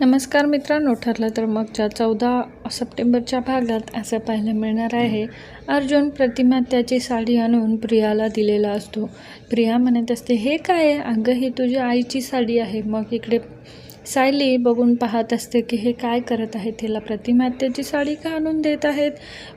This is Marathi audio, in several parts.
नमस्कार मित्रांनो ठरलं तर मगच्या चौदा सप्टेंबरच्या भागात असं पाहायला मिळणार आहे अर्जुन प्रतिमा त्याची साडी आणून प्रियाला दिलेला असतो. प्रिया म्हणत असते हे काय? आहे अगं ही तुझी आईची साडी आहे. मग इकडे सायली बघून पाहत असते की हे काय करत आहेत? तिला प्रतिमा त्याची साडी का आणून देत आहेत?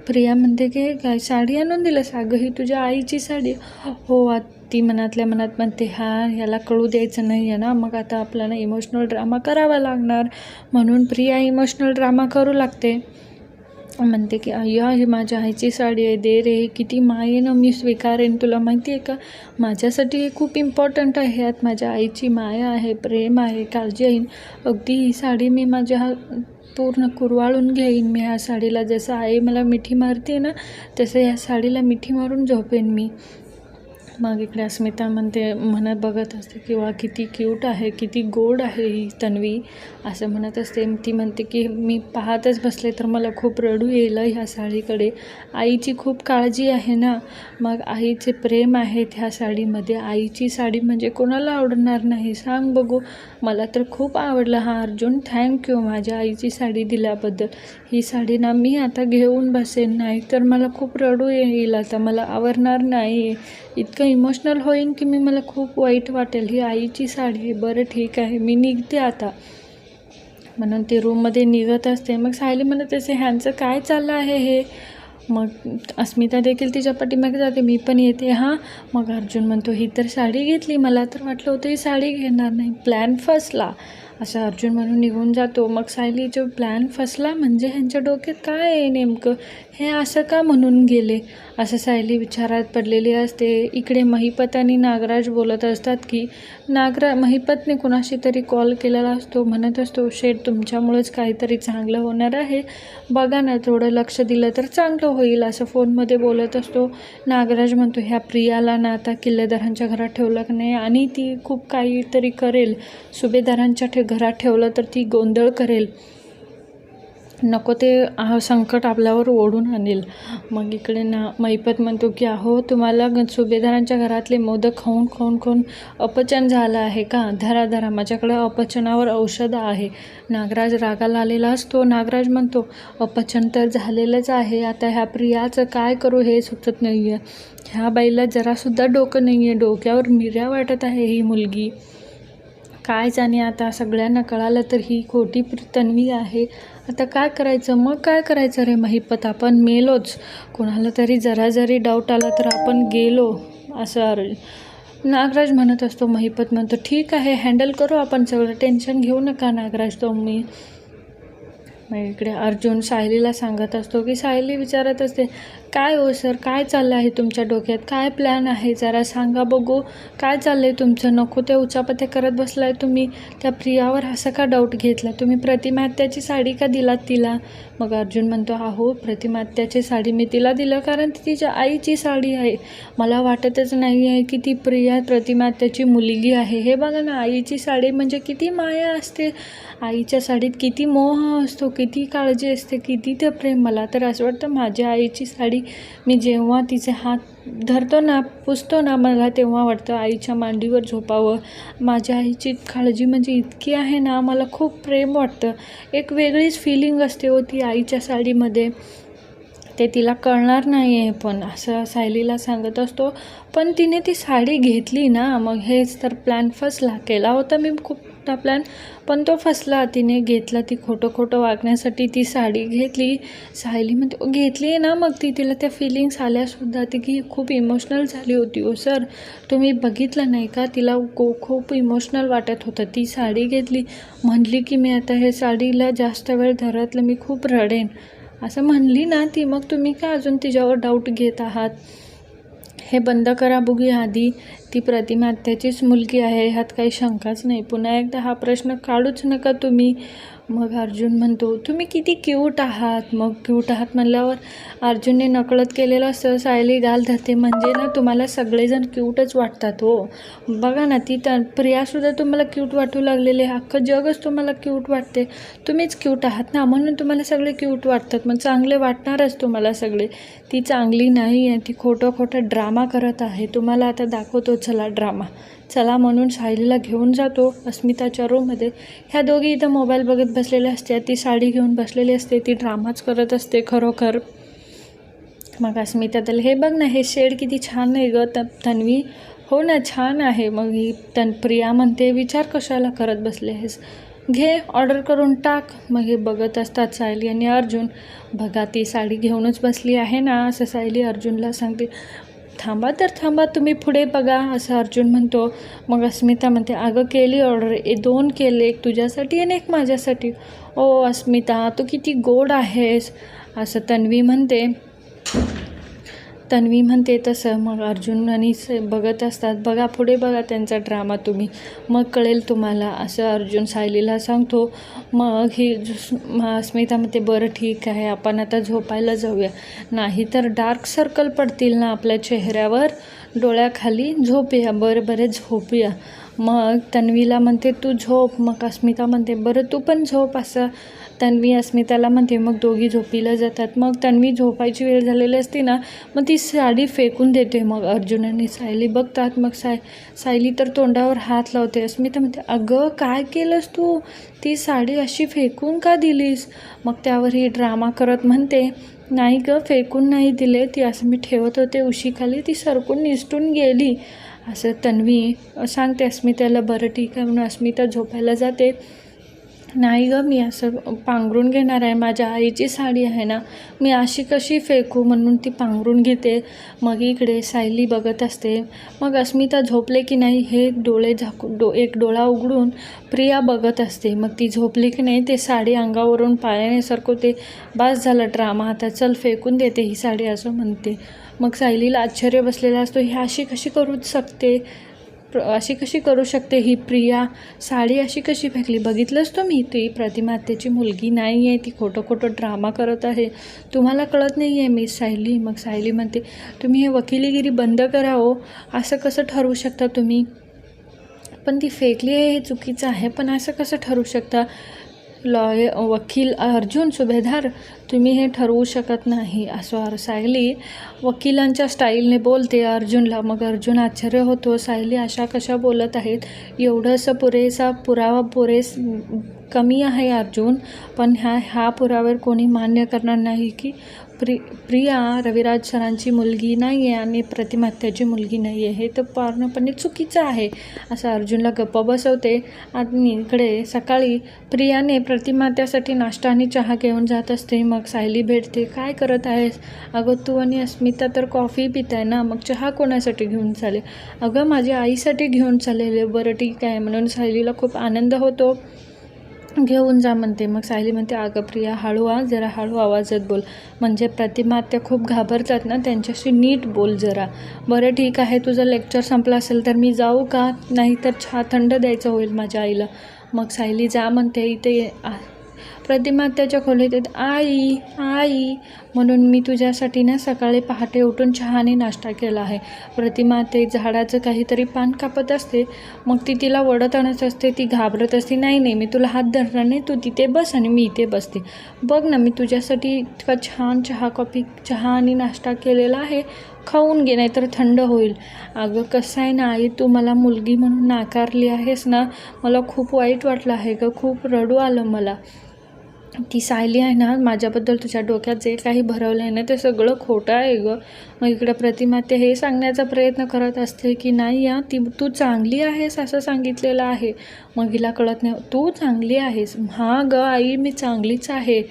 प्रिया म्हणते की हे काय? साडी आणून दिलंस? अगं ही तुझ्या आईची साडी. हो आत ती मनातल्या मनात म्हणते हा याला कळू द्यायचं नाही आहे ना मग आता आपल्याला इमोशनल ड्रामा करावा लागणार. म्हणून प्रिया इमोशनल ड्रामा करू लागते. म्हणते की अय्या ही माझ्या आईची साडी आहे दे रे किती मायेनं मी स्वीकारेन तुला माहिती आहे का? माझ्यासाठी हे खूप इम्पॉर्टंट आहे यात माझ्या आईची माया आहे प्रेम आहे काळजी आहे. अगदी ही साडी मी माझ्या पूर्ण कुरवाळून घेईन. मी ह्या साडीला जसं आई मला मिठी मारते ना तसं ह्या साडीला मिठी मारून झोपेन मी. मग इकडे अस्मिता म्हणते म्हणत बघत असते किंवा किती क्यूट आहे किती गोड आहे ही तन्वी असं म्हणत असते. ती म्हणते की मी पाहतच बसले तर मला खूप रडू येईल ह्या साडीकडे. आईची खूप काळजी आहे ना. मग आईचे प्रेम आहेत ह्या साडीमध्ये. आईची साडी म्हणजे कोणाला आवडणार नाही? सांग बघू. मला तर खूप आवडलं हा अर्जुन. थँक्यू माझ्या आईची साडी दिल्याबद्दल. ही साडी ना मी आता घेऊन बसेन. नाही तर मला खूप रडू येईल. आता मला आवडणार नाही इतकं इमोशनल होईन की मी मला खूप वाईट वाटेल. ही आईची साडी आहे. बरं ठीक आहे. मी निघते आता. म्हणून ती रूममध्ये निघत असते. मग सायली म्हणत असते ह्यांचं काय चाललं आहे हे? मग अस्मिता देखील तिच्या पाठीमागे जाते. मी पण येते. हां. मग अर्जुन म्हणतो ही तर साडी घेतली. मला तर वाटलं होतं ही साडी घेणार नाही. प्लॅन फसला. असं अर्जुन म्हणून निघून जातो. मग सायली जो प्लॅन फसला म्हणजे ह्यांच्या डोक्यात काय आहे नेमकं? हे असं का म्हणून गेले? असं सायली विचारात पडलेली असते. इकडे महिपत आणि नागराज बोलत असतात की नागरा महिपतने कुणाशी तरी कॉल केलेला असतो. म्हणत असतो शेठ तुमच्यामुळेच काहीतरी चांगलं होणार आहे. बघा ना थोडं लक्ष दिलं तर चांगलं होईल असं फोनमध्ये बोलत असतो. नागराज म्हणतो ह्या प्रियाला ना आता किल्लेदारांच्या घरात ठेवलं की नाही आणि ती खूप काहीतरी करेल. सुभेदारांच्या ठे घरात ठेवलं तर ती गोंधळ करेल. नको ते संकट आपल्यावर ओढून आणेल. मग इकडे ना मैपत म्हणतो की अहो तुम्हाला सुभेदारांच्या घरातले मोदक खाऊन खाऊन खाऊन अपचन झालं आहे का? धरा धरा माझ्याकडे अपचनावर औषध आहे. नागराज रागाला आलेला असतो. नागराज म्हणतो अपचन तर झालेलंच आहे. आता ह्या प्रियाचं काय करू हे सुचत नाही आहे ह्या बाईला जरासुद्धा डोकं नाही आहे डोक्यावर मिऱ्या वाटत आहे ही मुलगी. काय जाणे आता सगळ्यांना कळालं तर ही खोटी तन्वी आहे. आता काय करायचं? मग काय करायचं रे महिपत? आपण मेलोच. कोणाला तरी जरा जरी डाऊट आला तर आपण गेलो असं नागराज म्हणत असतो महिपत म्हणतो ठीक आहे हँडल करू आपण सगळं. टेन्शन घेऊ नका नागराज तो मी मग इकडे अर्जुन सायलीला सांगत असतो की सायली विचारत असते काय हो सर? काय चाललं आहे तुमच्या डोक्यात? काय प्लॅन आहे? जरा सांगा बघू. काय चाललं आहे तुमचं? नको ते उचापत्या करत बसलाय तुम्ही. त्या प्रियावर असं का डाऊट घेतला? तुम्ही प्रतिमात्याची साडी का दिलात तिला? मग अर्जुन म्हणतो आहो प्रतिमात्याची साडी मी तिला दिलं कारण ती तिच्या आईची साडी आहे. मला वाटतच नाही आहे की ती प्रिया प्रतिमात्याची मुलगी आहे. हे बघा ना आईची साडी म्हणजे किती माया असते. आईच्या साडीत किती मोह असतो किती काळजी असते किती ते प्रेम मला तर असं वाटतं माझ्या आईची साडी मी जेव्हा तिचे हात धरतो ना पुसतो ना मला तेव्हा वाटतं आईच्या मांडीवर झोपावं. माझ्या आईची काळजी म्हणजे इतकी आहे ना मला खूप प्रेम वाटतं. एक वेगळीच फिलिंग असते हो ती आईच्या साडीमध्ये. ते तिला कळणार नाही आहे पण असं सायलीला सांगत असतो. पण तिने ती साडी घेतली ना मग हेच तर प्लॅन फसला केला होता मी खूप होता प्लॅन पण तो फसला. तिने घेतला ती खोटं खोटं वागण्यासाठी ती साडी घेतली. सायली म्हणते घेतली आहे ना मग ती? तिला त्या फिलिंग्स आल्यासुद्धा ती की खूप इमोशनल झाली होती. ओ सर तुम्ही बघितलं नाही का? तिला को खूप इमोशनल वाटत होतं. ती साडी घेतली. म्हणली की मी आता हे साडीला जास्त वेळ धरतलं मी खूप रडेन. असं म्हणली ना ती. मग तुम्ही का अजून तिच्यावर डाऊट घेत आहात? हे बंद करा बघूया आधी. ती प्रतिमा आत्याचीच मुलगी आहे ह्यात काही शंकाच नाही. पुन्हा एकदा हा प्रश्न काढूच नका तुम्ही. मग अर्जुन म्हणतो तुम्ही किती क्यूट आहात. मग क्यूट आहात म्हणल्यावर अर्जुनने नकळत केलेला स सायली गाल धरते. म्हणजे ना तुम्हाला सगळेजण क्यूटच वाटतात हो. बघा ना ती तर प्रियासुद्धा तुम्हाला क्यूट वाटू लागलेले आहे. अख्खं जगच तुम्हाला क्यूट वाटते. तुम्हीच क्यूट आहात ना म्हणून तुम्हाला सगळे क्यूट वाटतात. मग चांगले वाटणारच तुम्हाला सगळे. ती चांगली नाही आहे. ती खोटं खोटं ड्रामा करत आहे. तुम्हाला आता दाखवतो चला ड्रामा चला म्हणून सायलीला घेऊन जातो अस्मिताच्या रूममध्ये ह्या दोघी इथं मोबाईल बघत बसलेल्या असत्या. ती साडी घेऊन बसलेली असते. ती ड्रामाच करत असते खरोखर. मग अस्मिता त्याला हे बघ ना हे शेड किती छान आहे ग. त तन्वी हो ना छान आहे. मग ही तन प्रिया म्हणते विचार कशाला करत बसले आहेस? घे ऑर्डर करून टाक. मग हे बघत असतात सायली आणि अर्जुन. बघा ती साडी घेऊनच बसली आहे ना असं सायली अर्जुनला सांगते. थांबा तर थांबा तुम्ही पुढे बघा असं अर्जुन म्हणतो. मग अस्मिता म्हणते अगं केली ऑर्डर ए दोन केले एक तुझ्यासाठी आणि एक माझ्यासाठी. ओ अस्मिता तू किती गोड आहेस. असं तन्वी म्हणते. तन्वी म्हणते तसं मग अर्जुन आणि स बघत असतात बघा पुढे बघा त्यांचा ड्रामा तुम्ही. मग कळेल तुम्हाला असं अर्जुन सायलीला सांगतो. मग ही अस्मिता म्हणते बरं ठीक आहे आपण आता झोपायला जाऊया. नाही तर डार्क सर्कल पडतील ना आपल्या चेहऱ्यावर. डोळ्याखाली झोपूया. बरं बरं झोपूया. मग तन्वीला म्हणते तू झोप. मग अस्मिता म्हणते बरं तू पण झोप असं तन्वी अस्मिताला म्हणते मग दोघी झोपीला जातात. मग तन्वी झोपायची वेळ झालेली असते ना मग ती साडी फेकून देते. मग अर्जुन आणि सायली बघतात. मग साय सायली तर तोंडावर हात लावते. अस्मिता म्हणते अगं काय केलंस तू? ती साडी अशी फेकून का दिलीस? मग त्यावर ही ड्रामा करत म्हणते नाही गं फेकून नाही दिले. ती असं मी ठेवत होते. उशीखाली ती सरकून निसटून गेली. असं तन्वी सांगते अस्मिताला बरं ठीक आहे. म्हणून अस्मिता झोपायला जाते. नाही गं मी असं पांघरून घेणार आहे. माझ्या आईची साडी आहे ना मी अशी कशी फेकू म्हणून ती पांघरून घेते. मग इकडे सायली बघत असते. मग अस्मिता झोपले की नाही हे डोळे झाकू डो एक डोळा उघडून प्रिया बघत असते. मग ती झोपली की नाही ते साडी अंगावरून पायाने सरकवते बास झाला ड्रामा आता चल फेकून देते ही साडी असं म्हणते. मग सायलीला आश्चर्य बसलेला असतो ही अशी कशी करू शकते? अशी कशी करू शकते ही प्रिया? साडी अशी कशी फेकली? बघितलंच तुम्ही? ती प्रतिमातेची मुलगी नाही आहे. ती खोटं खोटं ड्रामा करत आहे. तुम्हाला कळत नाही आहे मी सायली? मग सायली म्हणते तुम्ही हे वकिलीगिरी बंद करावं हो. असं कसं ठरवू शकता तुम्ही? पण ती फेकली आहे हे चुकीचं आहे. पण असं कसं ठरू शकता? लॉय वकील अर्जुन सुभेदार तुम्ही हे ठरवू शकत नाही असं सायली वकिलांच्या स्टाईलने बोलते अर्जुनला. मग अर्जुन आश्चर्य होतो सायली अशा कशा बोलत आहेत? एवढंसं पुरेसा पुरावा पुरेस कमी आहे अर्जुन पण ह्या ह्या पुराव्यावर कोणी मान्य करणार नाही की प्रि प्रिया रविराज सरांची मुलगी नाही आहे आणि प्रतिमात्याची मुलगी नाही आहे हे तर पूर्णपणे चुकीचं आहे असं अर्जुनला गप्प बसवते. आणि इकडे सकाळी प्रियाने प्रतिमात्यासाठी नाश्ता आणि चहा घेऊन जात असते. मग सायली भेटते. काय करत आहेस? अगं तू आणि अस्मिता तर कॉफी पिताय ना? मग चहा कोणासाठी घेऊन चालेल? अगं माझ्या आईसाठी घेऊन चाललेले. बरं ठीक आहे. म्हणून सायलीला खूप आनंद होतो. घेऊन जा म्हणते. मग सायली म्हणते अगं प्रिया हळू आ जरा हळू आवाजात बोल. म्हणजे प्रतिमा त्या खूप घाबरतात ना त्यांच्याशी नीट बोल जरा. बरं ठीक आहे तुझं लेक्चर संपलं असेल तर मी जाऊ का? नाही तर छा थंड द्यायचं होईल माझ्या आईला. मग सायली जा म्हणते इथे आ- प्रतिमा त्याच्या खोलीत येत आई आई म्हणून मी तुझ्यासाठी ना सकाळी पहाटे उठून चहाने नाश्ता केला आहे. प्रतिमा ते झाडाचं काहीतरी पान कापत असते. मग ती तिला वडत आणत असते. ती घाबरत असते. नाही नाही मी तुला हात धरणार नाही. तू तिथे बस आणि मी इथे बसते. बघ ना मी तुझ्यासाठी इतका छान चहा कॉफी चहा आणि नाश्ता केलेला आहे. खाऊन घे नाही तर थंड होईल. अगं कसं आहे ना आई तू मला मुलगी म्हणून नाकारली आहेस ना मला खूप वाईट वाटलं आहे गं. खूप रडू आलं मला. ती सायली आहे ना माझ्याबद्दल तुझ्या डोक्यात जे काही भरवलं आहे ना ते सगळं खोटं आहे गं. मग इकडं प्रतिमा ते हे सांगण्याचा प्रयत्न करत असते की नाही या ती तू चांगली आहेस असं सांगितलेलं आहे. मग हिला कळत नाही तू चांगली आहेस. हां गं आई मी चांगलीच आहे.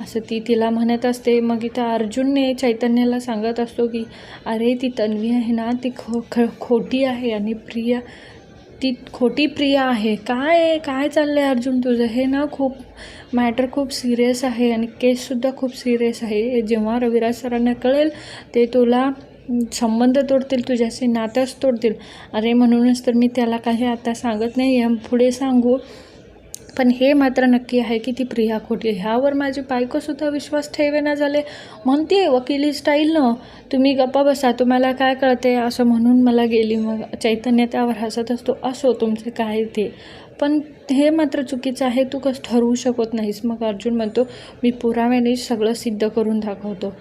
असं ती तिला म्हणत असते. मग इथं अर्जुनने चैतन्याला सांगत असतो की अरे ती तन्वी आहे ना ती खो ख खोटी आहे आणि प्रिया ती खोटी प्रिया आहे. काय काय चाललं आहे अर्जुन तुझं? हे ना खूप मॅटर खूप सिरियस आहे आणि केससुद्धा खूप सिरियस आहे. जेव्हा रविराज सरांना कळेल ते तुला संबंध तोडतील तुझ्याशी नातंच तोडतील. अरे म्हणूनच तर मी त्याला काही आता सांगत नाही. आहे पुढे सांगू पण हे मात्र नक्की आहे की ती प्रिया खोटी. ह्यावर माझी बायकोसुद्धा विश्वास ठेवेना झाले. म्हणते वकिली स्टाईलनं तुम्ही गप्पा बसा. तुम्हाला काय कळते? असं म्हणून मला गेली मग. चैतन्य त्यावर हसत असतो. असो तुमचं काय ते? पण हे मात्र चुकीचं आहे. तू कसं ठरवू शकत नाहीस. मग अर्जुन म्हणतो मी पुराव्याने सगळं सिद्ध करून दाखवतो.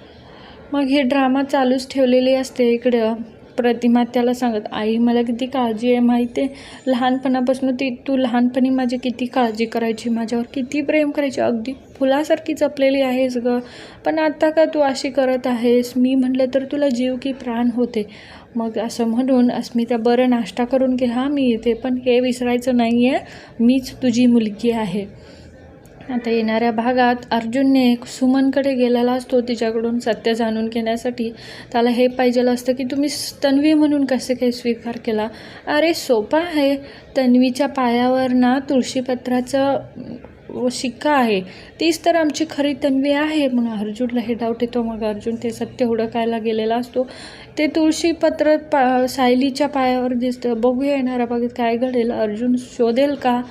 मग हे ड्रामा चालूच ठेवलेली असते इकडं. प्रतिमा त्याला सांगत आई मला किती काळजी आहे माहिती आहे लहानपणापासून ती तू लहानपणी माझी किती काळजी करायची? माझ्यावर किती प्रेम करायची? अगदी फुलासारखी जपलेली आहेस ग. पण आता का तू अशी करत आहेस? मी म्हटलं तर तुला जीव की प्राण होते. मग असं म्हणून अस्मिता बरं नाश्ता करून घे. हां मी येते पण हे विसरायचं नाही आहे मीच तुझी मुलगी आहे. आता येणाऱ्या भागात अर्जुनने सुमनकडे गेलेला असतो तिच्याकडून सत्य जाणून घेण्यासाठी. त्याला हे पाहिजेलं असतं की तुम्ही तन्वी म्हणून कसे काही स्वीकार केला? अरे सोपा आहे. तन्वीच्या पायावर ना तुळशीपत्राचं शिक्का आहे. तीच तर आमची खरी तन्वी आहे. मग अर्जुनला हे डाऊट येतो. मग अर्जुन ते सत्य हुडकायला गेलेला असतो. ते तुळशीपत्र पा सायलीच्या पायावर दिसतं. बघूया येणाऱ्या भागात काय घडेल. अर्जुन शोधेल का?